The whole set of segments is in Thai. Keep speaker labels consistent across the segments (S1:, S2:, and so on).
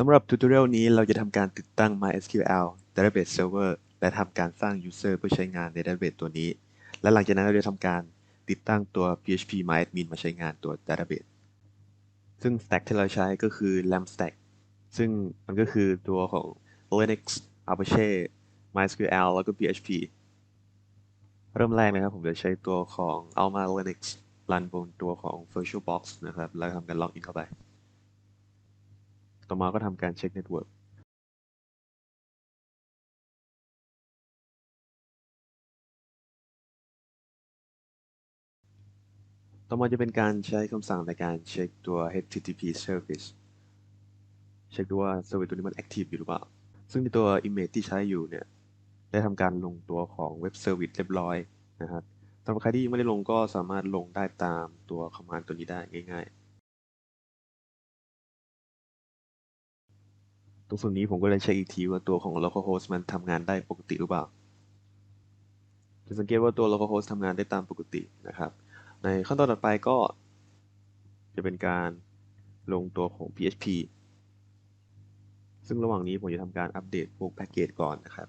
S1: สำหรับทูตอเรียลนี้เราจะทำการติดตั้ง MySQL Database Server และทำการสร้าง User เพื่อใช้งานใน Database ตัวนี้ และหลังจากนั้นเราจะทำการติดตั้งตัว PHP MyAdmin มาใช้งานตัว Database ซึ่ง Stack ที่เราใช้ก็คือ LAMP Stack ซึ่งมันก็คือตัวของ Linux Apache MySQL แล้วก็ PHP เริ่มแรกนะครับผมจะใช้ตัวของ Alma Linux รันบนตัวของ VirtualBox นะครับ แล้วทำการล็อกอินเข้าไป ต่อมาก็ทำการเช็คเน็ตเวิร์กต่อมาจะเป็นการใช้คำสั่งในการเช็คตัว HTTP service เช็คดูว่า service ตัวนี้มัน active อยู่หรือเปล่า ซึ่งในตัว image ที่ใช้อยู่เนี่ย ได้ทำการลงตัวของ web service เรียบร้อยนะครับสำหรับใครที่ยังไม่ได้ลงก็สามารถลงได้ตามตัวคอมมานด์ตัวนี้ได้ง่าย ๆ ตรงส่วนนี้ผมก็เลยเช็คอีกทีว่าตัวของ localhost มันทำงานได้ปกติหรือเปล่าจะสังเกตว่าตัว localhost ทำงานได้ตามปกตินะครับ ในขั้นตอนต่อไปก็ จะเป็นการลงตัวของ PHP ซึ่งระหว่างนี้ผมจะทำการอัปเดตพวกแพ็กเกจก่อนนะครับ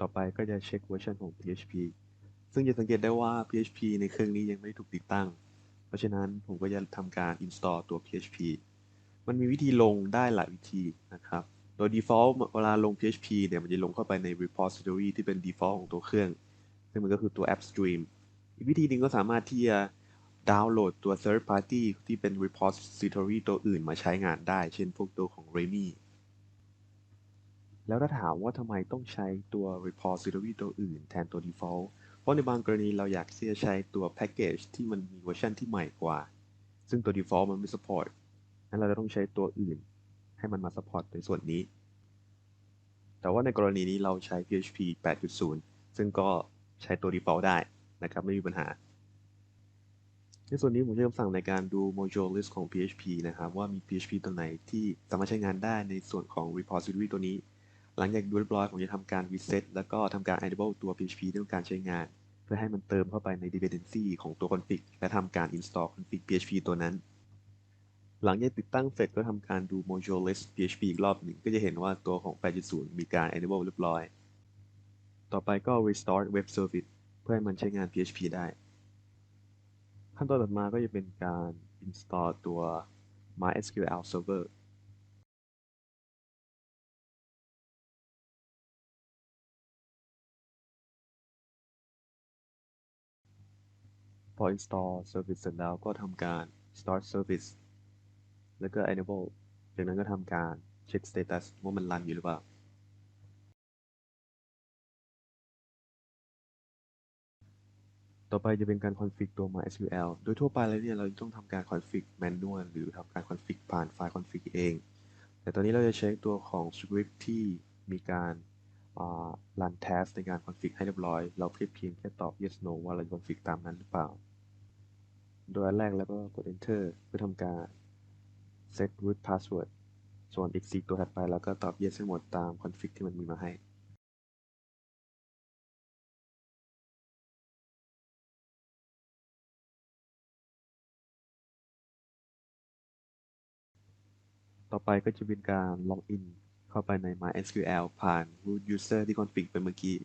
S1: ต่อไปก็จะเช็คเวอร์ชันของ PHP ซึ่งจะสังเกตได้ว่า PHP ในเครื่องนี้ยังไม่ถูกติดตั้ง เพราะฉะนั้นผมก็จะทำการ install ตัว PHP มันมีวิธีลงได้หลายวิธีนะครับ โดย default เวลาลง PHP เนี่ยมันจะลงเข้าไปใน repository ที่เป็น default ของตัวเครื่อง ซึ่งมันก็คือตัว AppStream อีกวิธีหนึ่งก็สามารถที่จะดาวน์โหลดตัว third party ที่เป็น repository ตัวอื่นมาใช้งานได้ เช่นพวกตัวของ Remy แล้วถ้าถามว่าทำไมต้องใช้ตัว repository ตัวอื่นแทนตัว default ราะในบางกรณีเราอยากที่จะใช้ตัว package ที่มันมีเวอร์ชันที่ใหม่กว่า ซึ่งตัว default มันไม่ support นั้นเราจะต้องใช้ตัวอื่น ให้มันมา support ในส่วนนี้ แต่ว่าในกรณีนี้เราใช้ PHP 8.0 ซึ่งก็ใช้ตัว default ได้นะครับ ไม่มีปัญหา ในส่วนนี้ผมใช้คำสั่งในการดู module list ของ PHP นะครับ ว่ามี PHP ตัวไหนที่สามารถใช้งานได้ในส่วนของ repository ตัวนี้ หลังจากดูเรียบร้อยผมจะทำการ reset แล้วก็ทำการ enable ตัว PHP ที่ต้องการใช้งาน พื่อให้มันเติมเข้าไปใน dependency ของตัว config และทำการ install config PHP ตัวนั้น หลังจากติดตั้งเสร็จก็ทำการดู module list PHP อีกรอบหนึ่งก็จะเห็นว่าตัวของ 8.0 มีการ enable เรียบร้อย ต่อไปก็ restart web service เพื่อให้มันใช้งาน PHP ได้ ขั้นตอนต่อมาก็จะเป็นการ install ตัว MySQL server พอ install service เสร็จแล้วก็ทำการ start service แล้วก็ enable จากนั้นก็ทำการเช็ค status ว่ามันรันอยู่หรือเปล่า ต่อไปจะเป็นการ config ตัว MySQL โดยทั่วไปแล้วเนี่ยเราต้องทำการ config manual หรือทำการ config ผ่านไฟล์ config เอง แต่ตอนนี้เราจะใช้ตัวของ script ที่มีการ run test ในการ config ให้เรียบร้อย เราเพียงแค่ตอบ yes no ว่าเราจะ config ตามนั้นหรือเปล่า โดยอันแรกแล้วก็กด enter เพื่อทำการ set root password ส่วนอีก 4 ตัวถัดไปแล้วก็ตอบ yes ให้หมดตาม config ที่มันมีมาให้ ต่อไปก็จะเป็นการล็อกอินเข้าไปใน MySQL ผ่าน root user ที่ config ไปเมื่อกี้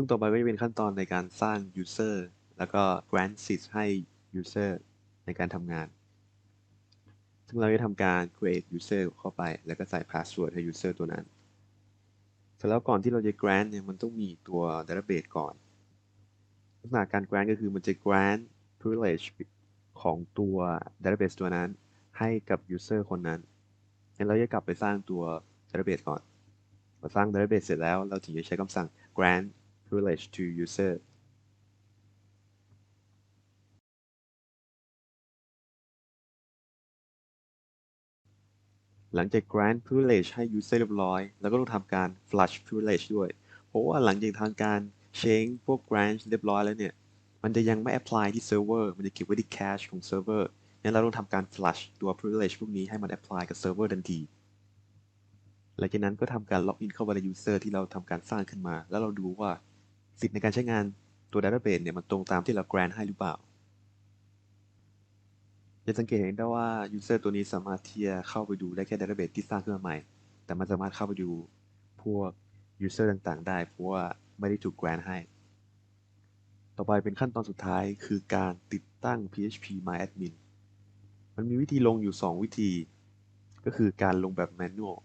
S1: ซึ่งต่อไปก็จะเป็นขั้นตอนในการสร้าง user แล้วก็ grant sys ให้ user ในการทำงาน ซึ่งเราจะทำการ create user เข้าไป แล้วก็ใส่ password ให้ user ตัวนั้นเสร็จแล้วก่อนที่เราจะ grant เนี่ยมันต้องมีตัว database ก่อน ลักษณะการ grant ก็คือมันจะ grant privilege ของตัว database ตัวนั้น ให้กับ user คนนั้นงั้นเราจะกลับไปสร้างตัว database ก่อนพอสร้าง database เสร็จแล้วเราถึงจะใช้คำสั่ง grant privilege to user หลังจาก grant privilege ให้ user เรียบร้อย แล้วก็ต้องทำการ flush privilege ด้วย เพราะว่าหลังจากทางการ change พวก grant เรียบร้อยแล้วเนี่ย มันจะยังไม่ apply ที่ server มันจะเก็บไว้ที่ cache ของ server งั้นเราต้องทำการ flush ตัว privilege พวกนี้ให้มัน apply กับ server ทันทีหลังจากนั้นก็ทำการล็อกอินเข้าไปใน user ที่เราทำการสร้างขึ้นมา แล้วเราดูว่า สิทธิ์ในการใช้งานตัว database เนี่ยมันตรงตามที่เรา grant ให้หรือเปล่า จะสังเกตเห็นได้ว่า user ตัวนี้สามารถที่จะเข้าไปดูได้แค่ database ที่สร้างขึ้นมาใหม่ แต่มันสามารถเข้าไปดูพวก user ต่างๆ ได้ เพราะว่าไม่ได้ถูก grant ให้ ต่อไปเป็นขั้นตอนสุดท้ายคือการติดตั้ง PHP MyAdmin มันมีวิธีลงอยู่ 2 วิธี ก็คือการลงแบบ manual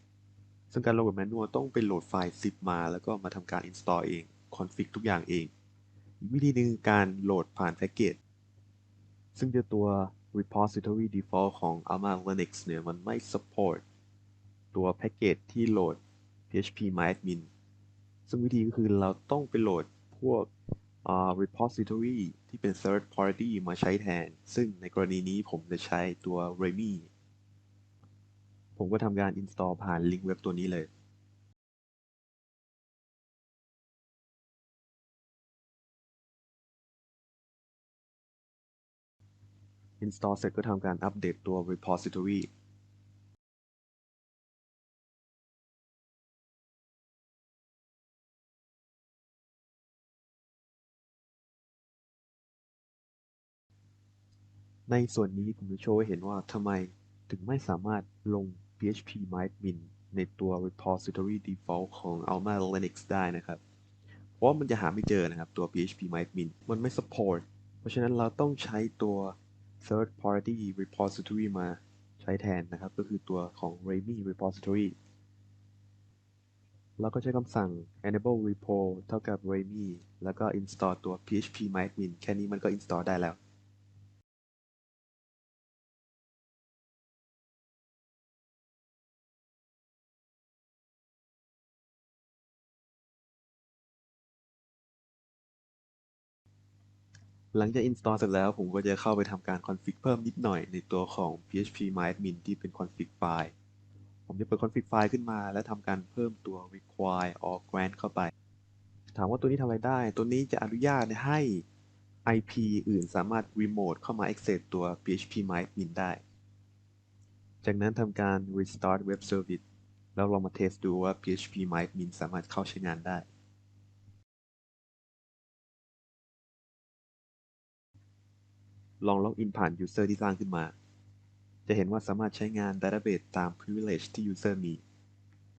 S1: ซึ่งการลงแบบ manual ต้องไปโหลดไฟล์ zip มา แล้วก็มาทำการ install เอง config ทุกอย่างเอง อีกวิธีหนึ่งการโหลดผ่านแพ็กเกจ ซึ่งเจอตัว repository default ของ Alma Linux เนี่ยมันไม่ support ตัวแพ็กเกจที่โหลด PHP MyAdmin ซึ่งวิธีก็คือเราต้องไปโหลดพวก uh, repository ที่เป็น third party มาใช้แทน ซึ่งในกรณีนี้ผมจะใช้ตัว Remy ผมก็ทำการ install ผ่านลิงก์เว็บตัวนี้เลย install เสร็จก็ทำการอัปเดตตัว repository ในส่วนนี้ผมจะโชว์ให้เห็นว่าทำไมถึงไม่สามารถลง PHP MyAdmin ในตัว repository default ของ Alma Linux ได้นะครับ เพราะว่ามันจะหาไม่เจอนะครับ ตัว PHP MyAdmin มันไม่ support เพราะฉะนั้นเราต้องใช้ตัว third party repository มาใช้แทนนะครับ ก็คือตัวของ Remy repository แล้วก็ใช้คำสั่ง enable repo เท่ากับ Remy แล้วก็ install ตัว PHP MyAdmin แค่นี้มันก็ install ได้แล้ว หลังจาก install เสร็จแล้วผมก็จะเข้าไปทำการ config เพิ่มนิดหน่อยในตัวของ php myadmin ที่เป็น config file ผมจะเปิด config file ขึ้นมา และทำการเพิ่มตัว require or grant เข้าไป ถามว่าตัวนี้ทำอะไรได้ ตัวนี้จะอนุญาตให้ IP อื่นสามารถ remote เข้ามา access ตัว php myadmin ได้ จากนั้นทำการ restart web service แล้วลองมาเทสดูว่า php myadmin สามารถเข้าใช้งานได้ ลองล็อกอินผ่าน User ที่สร้างขึ้นมา จะเห็นว่าสามารถใช้งาน Database ตาม Privilege ที่ User มี